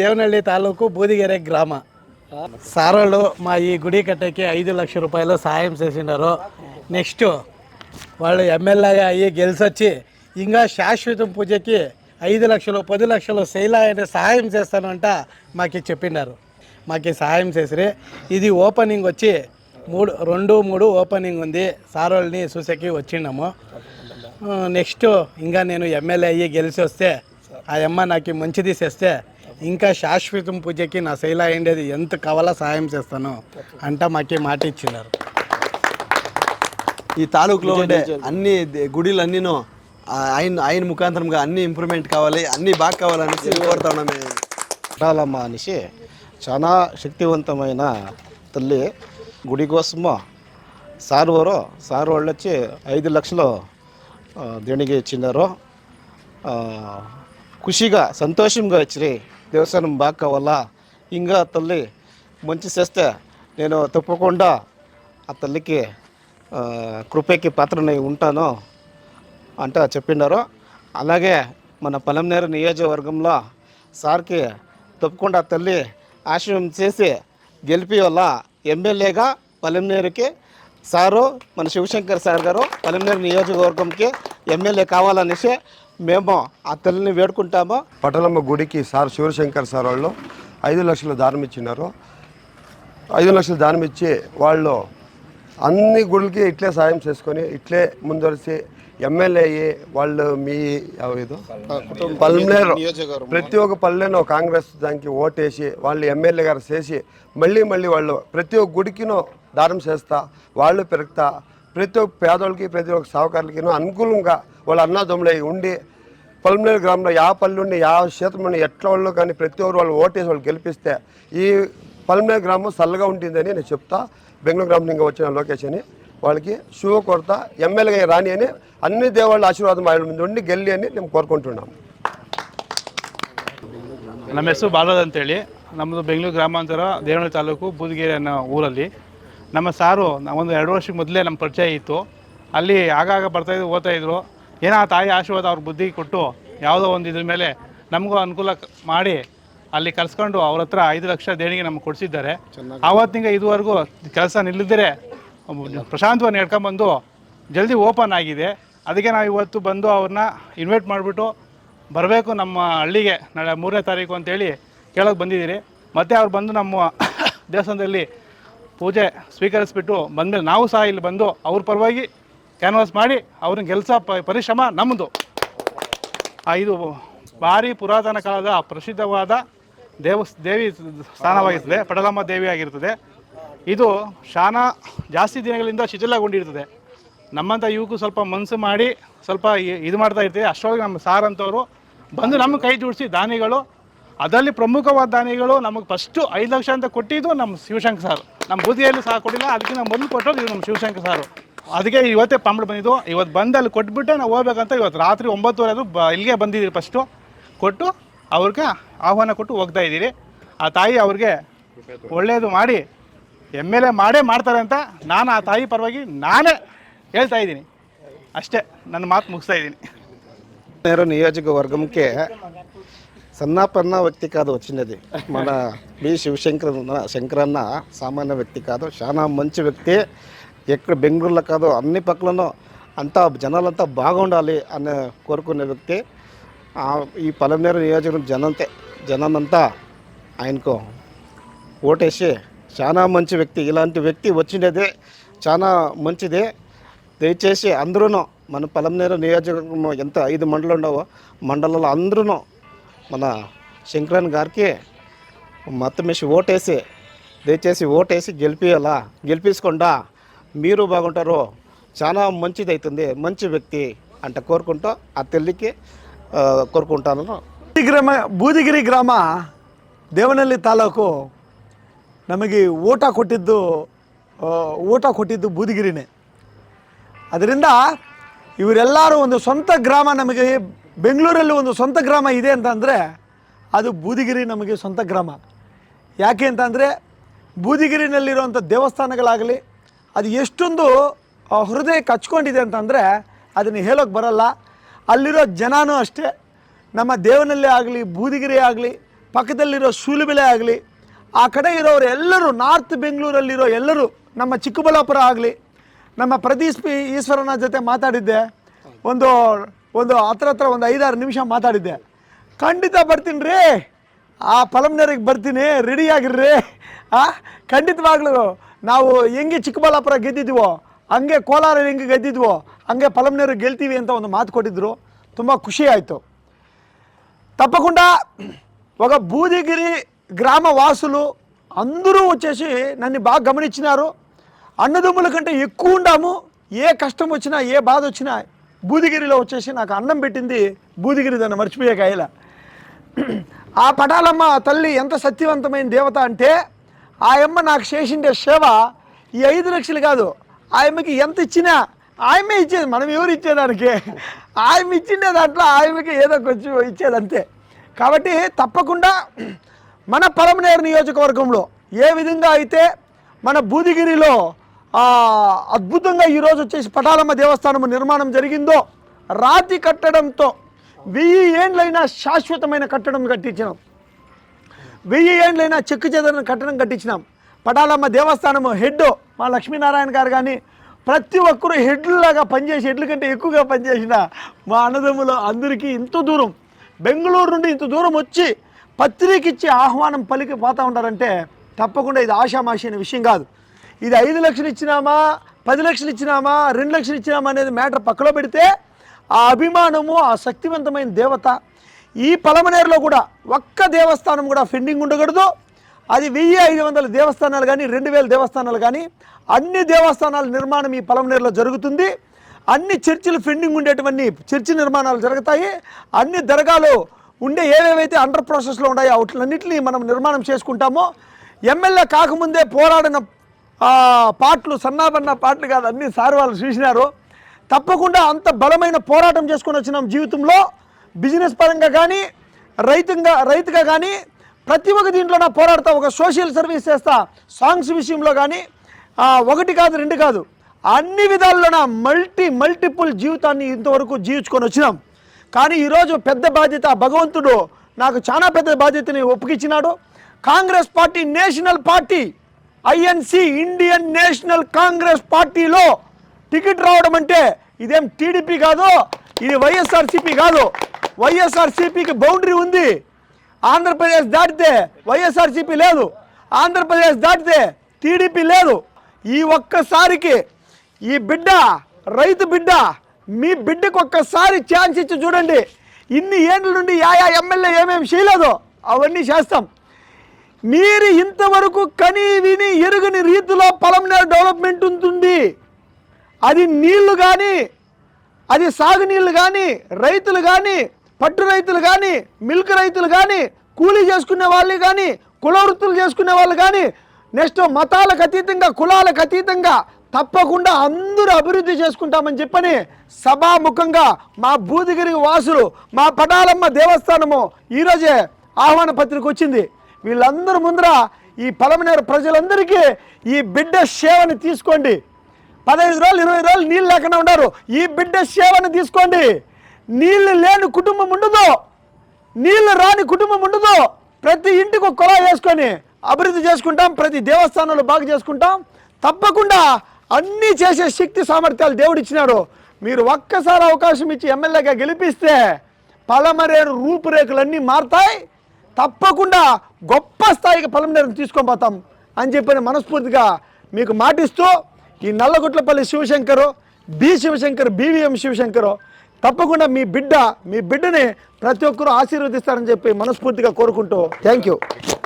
దేవనల్లి తాలూకు ಬೂದಿಗೆರೆ గ్రామ. సారోళ్ళు మా ఈ గుడి కట్టకి ఐదు లక్షల రూపాయలు సాయం చేసినారు నెక్స్ట్ వాళ్ళు ఎమ్మెల్యేగా అయ్యి గెలిచొచ్చి ఇంకా శాశ్వతం పూజకి ఐదు లక్షలు పది లక్షలు శైలా అంటే సహాయం చేస్తానంట మాకు చెప్పినారు. మాకు సహాయం చేసిరి. ఇది ఓపెనింగ్ వచ్చి మూడు రెండు మూడు ఓపెనింగ్ ఉంది. సారోళ్ళని చూసేకి వచ్చిండము నెక్స్ట్ ఇంకా నేను ఎమ్మెల్యే అయ్యి గెలిచి వస్తే ఆ అమ్మ నాకు మంచిది చేస్తే ఇంకా శాశ్వతం పూజకి నా శైల అయ్యేది ఎంత కావాలో సహాయం చేస్తాను అంట మాకి మాట ఇచ్చినారు ఈ తాలూకులో ఉండే అన్ని గుడిలు అన్నీను ఆయన ఆయన ముఖాంతరంగా అన్ని ఇంప్రూవ్మెంట్ కావాలి అన్ని బాగా కావాలనేసి కోరుతా ఉన్నాం మేము. పట్టాలమ్మ అనేసి చాలా శక్తివంతమైన తల్లి. గుడి కోసము సార్ వారు సార్ వాళ్ళు వచ్చి ఐదు లక్షలు దేనికి ఇచ్చినారు ఖుషిగా సంతోషంగా వచ్చి దేవస్థానం బాగా కావాలా ఇంకా తల్లి మంచి చేస్తే నేను తప్పకుండా ఆ తల్లికి కృపకి పాత్రనై ఉంటాను అంట చెప్పినారు అలాగే మన పలంనేరు నియోజకవర్గంలో సార్కి తప్పకుండా తల్లి ఆశ్రయం చేసి గెలిపి వల్ల ఎమ్మెల్యేగా పలంనేరుకి సారు మన శివశంకర్ సార్ గారు పలంనేరు నియోజకవర్గంకి ఎమ్మెల్యే కావాలనేసి మేము ఆ తల్లిని వేడుకుంటాము. పటలమ్మ గుడికి సార్ శివశంకర్ సార్ వాళ్ళు ఐదు లక్షలు దానం ఇచ్చినారు. ఐదు లక్షలు దానం ఇచ్చి వాళ్ళు అన్ని గుడులకి ఇట్లే సాయం చేసుకొని ఇట్లే ముందరిసి ఎమ్మెల్యే అయ్యి వాళ్ళు మీ ఏదో ప్రతి ఒక్క పల్లెను కాంగ్రెస్ దానికి ఓటేసి వాళ్ళు ఎమ్మెల్యే గారు చేసి మళ్ళీ మళ్ళీ వాళ్ళు ప్రతి ఒక్క గుడికినో దానం చేస్తా వాళ్ళు పెరుగుతా ప్రతి ఒక్క పేదోళ్ళకి ప్రతి ఒక్క సావుకారులకి అనుకూలంగా వాళ్ళ అన్నదమ్ములై ఉండి పల్మనేరు గ్రామంలో యా పల్లెండి యా క్షేత్రంలో ఎట్లా వాళ్ళు కానీ ప్రతి ఒక్కరు వాళ్ళు ఓటేసి వాళ్ళు గెలిపిస్తే ఈ పల్మనేరు గ్రామం చల్లగా ఉంటుందని నేను చెప్తా బెంగళూరు గ్రామం నుంచి వచ్చిన లోకేష్ అని వాళ్ళకి శుభ కొరత ఎమ్మెల్యేగా రాని అని అన్ని దేవాళ్ళ ఆశీర్వాదం వాళ్ళ మీద ఉండి గెల్లి అని మేము కోరుకుంటున్నాం ನಮ್ಮ ಹೆಸರು ಬಾಲರಾಜ್ ಅಂತೇಳಿ ನಮ್ಮದು ಬೆಂಗಳೂರು ಗ್ರಾಮಾಂತರ ದೇವನಹಳ್ಳಿ ತಾಲೂಕು ಬೂದಿಗೆರೆ ಅನ್ನೋ ಊರಲ್ಲಿ ನಮ್ಮ ಸಾರು ಒಂದು ಎರಡು ವರ್ಷಕ್ಕೆ ಮೊದಲೇ ನಮ್ಮ ಪರಿಚಯ ಇತ್ತು. ಅಲ್ಲಿ ಆಗಾಗ ಬರ್ತಾಯಿದ್ರು ಓದ್ತಾಯಿದ್ರು ಏನೋ ಆ ತಾಯಿ ಆಶೀರ್ವಾದ ಅವ್ರ ಬುದ್ಧಿ ಕೊಟ್ಟು ಯಾವುದೋ ಒಂದು ಇದ್ರ ಮೇಲೆ ನಮಗೂ ಅನುಕೂಲ ಮಾಡಿ ಅಲ್ಲಿ ಕಲಿಸ್ಕೊಂಡು ಅವ್ರ ಹತ್ರ ಐದು ಲಕ್ಷ ದೇಣಿಗೆ ನಮ್ಗೆ ಕೊಡಿಸಿದ್ದಾರೆ. ಆವತ್ತಿನಿಂದ ಇದುವರೆಗೂ ಕೆಲಸ ನಿಲ್ಲಿದ್ದರೆ ಪ್ರಶಾಂತವಾಗಿ ನಡ್ಕೊಂಬಂದು ಜಲ್ದಿ ಓಪನ್ ಆಗಿದೆ. ಅದಕ್ಕೆ ನಾವು ಇವತ್ತು ಬಂದು ಅವ್ರನ್ನ ಇನ್ವೈಟ್ ಮಾಡಿಬಿಟ್ಟು ಬರಬೇಕು ನಮ್ಮ ಹಳ್ಳಿಗೆ ನಾಳೆ ಮೂರನೇ ತಾರೀಕು ಅಂತೇಳಿ ಕೇಳೋಕೆ ಬಂದಿದ್ದೀರಿ. ಮತ್ತು ಅವ್ರು ಬಂದು ನಮ್ಮ ದೇವಸ್ಥಾನದಲ್ಲಿ ಪೂಜೆ ಸ್ವೀಕರಿಸ್ಬಿಟ್ಟು ಬಂದಮೇಲೆ ನಾವು ಸಹ ಇಲ್ಲಿ ಬಂದು ಅವ್ರ ಪರವಾಗಿ ಕ್ಯಾನ್ವಾಸ್ ಮಾಡಿ ಅವ್ರನ್ನ ಕೆಲಸ ಪರಿಶ್ರಮ ನಮ್ಮದು ಇದು ಭಾರಿ ಪುರಾತನ ಕಾಲದ ಪ್ರಸಿದ್ಧವಾದ ದೇವ, ದೇವಿ ಸ್ಥಾನವಾಗಿರ್ತದೆ, ಪಡಲಮ್ಮ ದೇವಿ ಆಗಿರ್ತದೆ. ಇದು ಶಾನ ಜಾಸ್ತಿ ದಿನಗಳಿಂದ ಶಿಥಿಲಗೊಂಡಿರ್ತದೆ. ನಮ್ಮಂಥ ಯುವಕು ಸ್ವಲ್ಪ ಮನಸ್ಸು ಮಾಡಿ ಸ್ವಲ್ಪ ಇದು ಮಾಡ್ತಾ ಇರ್ತೀವಿ. ಅಷ್ಟರೊಳಗೆ ನಮ್ಮ ಸಾರ್ ಅಂತವರು ಬಂದು ನಮ್ಮ ಕೈ ಜೋಡಿಸಿ ದಾನಿಗಳು ಅದರಲ್ಲಿ ಪ್ರಮುಖವಾದ ದಾನಿಗಳು ನಮಗೆ ಫಸ್ಟು ಐದು ಲಕ್ಷ ಅಂತ ಕೊಟ್ಟಿದ್ದು ನಮ್ಮ ಶಿವಶಂಕರ್ ಸರ್. ನಮ್ಮ ಬುದ್ಧಿಯಲ್ಲಿ ಸಹ ಕೊಟ್ಟಿಲ್ಲ, ಅದಕ್ಕೆ ನಾವು ಮೊದಲು ಕೊಟ್ಟರು ನಮ್ಮ ಶಿವಶಂಕರ್ ಸಾರು. ಅದಕ್ಕೆ ಇವತ್ತೇ ಪಂಬಳ ಬಂದಿದ್ದು. ಇವತ್ತು ಬಂದು ಅಲ್ಲಿ ಕೊಟ್ಬಿಟ್ಟೆ ನಾವು ಹೋಗ್ಬೇಕಂತ ಇವತ್ತು ರಾತ್ರಿ ಒಂಬತ್ತುವರೆ ಅದು ಬ ಇಲ್ಲಿಗೆ ಬಂದಿದ್ದೀರಿ ಫಸ್ಟು ಕೊಟ್ಟು ಅವ್ರಿಗೆ ಆಹ್ವಾನ ಕೊಟ್ಟು ಹೋಗ್ತಾ ಇದ್ದೀರಿ. ಆ ತಾಯಿ ಅವ್ರಿಗೆ ಒಳ್ಳೆಯದು ಮಾಡಿ, ಎಂ ಎಲ್ ಎ ಮಾಡೇ ಮಾಡ್ತಾರೆ ಅಂತ ನಾನು ಆ ತಾಯಿ ಪರವಾಗಿ ನಾನೇ ಹೇಳ್ತಾ ಇದ್ದೀನಿ. ಅಷ್ಟೇ, ನನ್ನ ಮಾತು ಮುಗಿಸ್ತಾ ಇದ್ದೀನಿ. ನಿಯೋಜಕವರ್ಗಕ್ಕೆ సన్నాపన్న వ్యక్తి కాదు వచ్చినది మన బి. శివశంకర్ శంకరన్న సామాన్య వ్యక్తి కాదు. చాలా మంచి వ్యక్తి. ఎక్కడ బెంగళూరులో కాదు అన్ని పక్కలను అంతా జనాలంతా బాగుండాలి అని కోరుకునే వ్యక్తి. ఈ పలమనేరు నియోజకవర్గం జనంతే జనమంతా ఆయనకు ఓటేసి చాలా మంచి వ్యక్తి. ఇలాంటి వ్యక్తి వచ్చినదే చాలా మంచిదే. దయచేసి అందరూ మన పలమనేరు నియోజకవర్గం ఎంత ఐదు మండలం ఉండవో మండలంలో అందరూ మన శంకరన్ గారికి మొత్తం వేసి ఓటేసి దయచేసి ఓటేసి గెలిపియాలా గెలిపించకుండా మీరు బాగుంటారు చాలా మంచిది అవుతుంది మంచి వ్యక్తి అంట కోరుకుంటూ ఆ తల్లికి ఆ, కోరుకుంటాను ಗ್ರಾಮ ಬೂದಿಗಿರಿ ಗ್ರಾಮ ದೇವನಹಳ್ಳಿ ತಾಲೂಕು ನಮಗೆ ಊಟ ಕೊಟ್ಟಿದ್ದು ಆ, ಊಟ ಕೊಟ್ಟಿದ್ದು ಬೂದಿಗಿರಿನೇ ಅದರಿಂದ ಇವರೆಲ್ಲರೂ ಒಂದು ಸ್ವಂತ ಗ್ರಾಮ ನಮಗೆ ಬೆಂಗಳೂರಲ್ಲಿ ಒಂದು ಸ್ವಂತ ಗ್ರಾಮ ಇದೆ ಅಂತಂದರೆ ಅದು ಬೂದಿಗಿರಿ ನಮಗೆ ಸ್ವಂತ ಗ್ರಾಮ. ಯಾಕೆ ಅಂತಂದರೆ ಬೂದಿಗಿರಿನಲ್ಲಿರುವಂಥ ದೇವಸ್ಥಾನಗಳಾಗಲಿ, ಅದು ಎಷ್ಟೊಂದು ಹೃದಯ ಕಚ್ಕೊಂಡಿದೆ ಅಂತಂದರೆ ಅದನ್ನು ಹೇಳೋಕ್ಕೆ ಬರಲ್ಲ. ಅಲ್ಲಿರೋ ಜನನೂ ಅಷ್ಟೇ. ನಮ್ಮ ದೇವನಲ್ಲೇ ಆಗಲಿ, ಬೂದಿಗಿರಿ ಆಗಲಿ, ಪಕ್ಕದಲ್ಲಿರೋ ಸೂಲುಬೆಲೆ ಆಗಲಿ, ಆ ಕಡೆ ಇರೋರು ಎಲ್ಲರೂ, ನಾರ್ತ್ ಬೆಂಗಳೂರಲ್ಲಿರೋ ಎಲ್ಲರೂ, ನಮ್ಮ ಚಿಕ್ಕಬಳ್ಳಾಪುರ ಆಗಲಿ, ನಮ್ಮ ಪ್ರದೀಪ್ ಈಶ್ವರನ ಜೊತೆ ಮಾತಾಡಿದ್ದೆ. ಒಂದು ಒಂದು ಹತ್ರ ಹತ್ರ ಒಂದು ಐದಾರು ನಿಮಿಷ ಮಾತಾಡಿದ್ದೆ ಖಂಡಿತ ಬರ್ತೀನಿ ರೀ ಆ ಪಲಮ್ನರಿಗೆ ಬರ್ತೀನಿ ರೆಡಿಯಾಗಿರ್ರಿ ಆ ಖಂಡಿತವಾಗ್ಲೂ ನಾವು ಹೆಂಗೆ ಚಿಕ್ಕಬಳ್ಳಾಪುರ ಗೆದ್ದಿದ್ವೋ ಹಂಗೆ ಕೋಲಾರ ಹೆಂಗೆ ಗೆದ್ದಿದ್ವೋ ಹಂಗೆ ಪಲಮ್ನರು ಗೆಲ್ತೀವಿ ಅಂತ ಒಂದು ಮಾತು ಕೊಟ್ಟಿದ್ದರು ತುಂಬ ಖುಷಿಯಾಯಿತು ಆಯಿತು తప్పకుండా ಬೂದಿಗಿರಿ బూదిగిరి గ్రామ వాసులు అందరూ వచ్చేసి నన్ను బాగా గమనించినారు అన్నదమ్ముల కంటే ఎక్కువ ಏ ఏ కష్టం వచ్చినా ఏ బాధ బూదిగిరిలో వచ్చేసి నాకు అన్నం పెట్టింది బూదిగిరి దాన్ని మర్చిపోయే కాయల ఆ పటాలమ్మ తల్లి ఎంత సత్యవంతమైన దేవత అంటే ఆయమ్మ నాకు చేసిండే సేవ ఈ ఐదు లక్షలు కాదు. ఆయమ్మకి ఎంత ఇచ్చినా ఆయమే ఇచ్చేది మనం ఎవరు ఇచ్చేదానికి? ఆయమ ఇచ్చిండే దాంట్లో ఆయనకి ఏదో కొంచెం ఇచ్చేది అంతే. కాబట్టి తప్పకుండా మన పలమనేరు నియోజకవర్గంలో ఏ విధంగా అయితే మన బూదిగిరిలో అద్భుతంగా ఈరోజు వచ్చేసి పటాలమ్మ దేవస్థానం నిర్మాణం జరిగిందో రాతి కట్టడంతో వెయ్యి ఏండ్లైనా శాశ్వతమైన కట్టడం కట్టించినాం. వెయ్యి ఏండ్లైనా చెక్కు చెదరని కట్టడం కట్టించినాం. పటాలమ్మ దేవస్థానం హెడ్ మా లక్ష్మీనారాయణ గారు కానీ ప్రతి ఒక్కరూ హెడ్లాగా పనిచేసి హెడ్ల కంటే ఎక్కువగా పనిచేసిన మా అన్నదమ్ములు అందరికీ ఇంత దూరం బెంగళూరు నుండి ఇంత దూరం వచ్చి పత్రిక ఇచ్చి ఆహ్వానం పలికి పోతూ ఉంటారంటే తప్పకుండా ఇది ఆషామాషి అనే విషయం కాదు. ఇది ఐదు లక్షలు ఇచ్చినామా? పది లక్షలు ఇచ్చినామా? రెండు లక్షలు ఇచ్చినామా అనేది మ్యాటర్ పక్కలో పెడితే ఆ అభిమానము ఆ శక్తివంతమైన దేవత ఈ పలమనేరులో కూడా ఒక్క దేవస్థానం కూడా ఫెండింగ్ ఉండకూడదు. అది వెయ్యి ఐదు వందల దేవస్థానాలు కానీ రెండు వేల దేవస్థానాలు కానీ అన్ని దేవస్థానాల నిర్మాణం ఈ పలమనేరులో జరుగుతుంది. అన్ని చర్చిలు ఫెండింగ్ ఉండేటువంటి చర్చి నిర్మాణాలు జరుగుతాయి. అన్ని దర్గాలు ఉండే ఏవేవైతే అండర్ ప్రాసెస్లో ఉన్నాయో వాటిలన్నింటినీ మనం నిర్మాణం చేసుకుంటామో ఎమ్మెల్యే కాకముందే పోరాడిన పాటలు సన్నాబన్న పాటలు కాదు అన్ని సార్ వాళ్ళు చూసినారు. తప్పకుండా అంత బలమైన పోరాటం చేసుకొని వచ్చినాం జీవితంలో బిజినెస్ పరంగా కానీ రైతుగా రైతుగా కానీ ప్రతి ఒక్క దీంట్లో నా పోరాడతా ఒక సోషల్ సర్వీస్ చేస్తా సాంగ్స్ విషయంలో కానీ ఒకటి కాదు రెండు కాదు అన్ని విధాల్లోన మల్టీ మల్టిపుల్ జీవితాన్ని ఇంతవరకు జీవించుకొని వచ్చినాం. కానీ ఈరోజు పెద్ద బాధ్యత భగవంతుడు నాకు చాలా పెద్ద బాధ్యతని ఒప్పుకిచ్చినాడు. Congress party national party INC Indian National Congress పార్టీలో టికెట్ రావడం అంటే ఇదేం టీడీపీ కాదు ఇది వైఎస్ఆర్సీపీ కాదు. వైఎస్ఆర్సీపీకి బౌండరీ ఉంది. ఆంధ్రప్రదేశ్ దాటితే వైఎస్ఆర్సీపీ లేదు. ఆంధ్రప్రదేశ్ దాటితే టీడీపీ లేదు. ఈ ఒక్కసారికి ఈ బిడ్డ రైతు బిడ్డ మీ బిడ్డకు ఒక్కసారి ఛాన్స్ ఇచ్చి చూడండి. ఇన్ని ఏండ్ల నుండి ఆయా ఎమ్మెల్యే ఏమేమి చేయలేదు అవన్నీ చేస్తాం. మీరు ఇంతవరకు కని విని ఎరుగని రీతిలో పొలంనేరు డెవలప్మెంట్ ఉంటుంది. అది నీళ్ళు కానీ అది సాగునీళ్ళు కానీ రైతులు కానీ పట్టు రైతులు కానీ మిల్క్ రైతులు కానీ కూలీ చేసుకునే వాళ్ళు కానీ కుల వృత్తులు చేసుకునే వాళ్ళు కానీ నెక్స్ట్ మతాలకు అతీతంగా కులాలకు అతీతంగా తప్పకుండా అందరూ అభివృద్ధి చేసుకుంటామని చెప్పని సభాముఖంగా మా బూదిగిరి వాసులు మా పటాలమ్మ దేవస్థానము ఈరోజే ఆహ్వాన పత్రిక వచ్చింది. వీళ్ళందరూ ముందర ఈ పలమనేరు ప్రజలందరికీ ఈ బిడ్డ సేవని తీసుకోండి. పదహైదు రోజులు ఇరవై రోజులు నీళ్ళు లేకుండా ఉన్నారు ఈ బిడ్డ సేవను తీసుకోండి. నీళ్ళు లేని కుటుంబం ఉండదు. నీళ్ళు రాని కుటుంబం ఉండదు. ప్రతి ఇంటికి ఒక కొలా వేసుకొని అభివృద్ధి చేసుకుంటాం ప్రతి దేవస్థానంలో బాగు చేసుకుంటాం. తప్పకుండా అన్నీ చేసే శక్తి సామర్థ్యాలు దేవుడు ఇచ్చినాడు. మీరు ఒక్కసారి అవకాశం ఇచ్చి ఎమ్మెల్యేగా గెలిపిస్తే పలమరేరు రూపురేఖలన్నీ మారుతాయి. తప్పకుండా గొప్ప స్థాయికి పలమనేరుని తీసుకొని పోతాం అని చెప్పిన మనస్ఫూర్తిగా మీకు మాటిస్తూ ఈ నల్లగుట్లపల్లి శివశంకరు బి శివశంకర్ బీవీఎం శివశంకరు తప్పకుండా మీ బిడ్డ మీ బిడ్డని ప్రతి ఒక్కరూ ఆశీర్వదిస్తారని చెప్పి మనస్ఫూర్తిగా కోరుకుంటూ థ్యాంక్ యూ.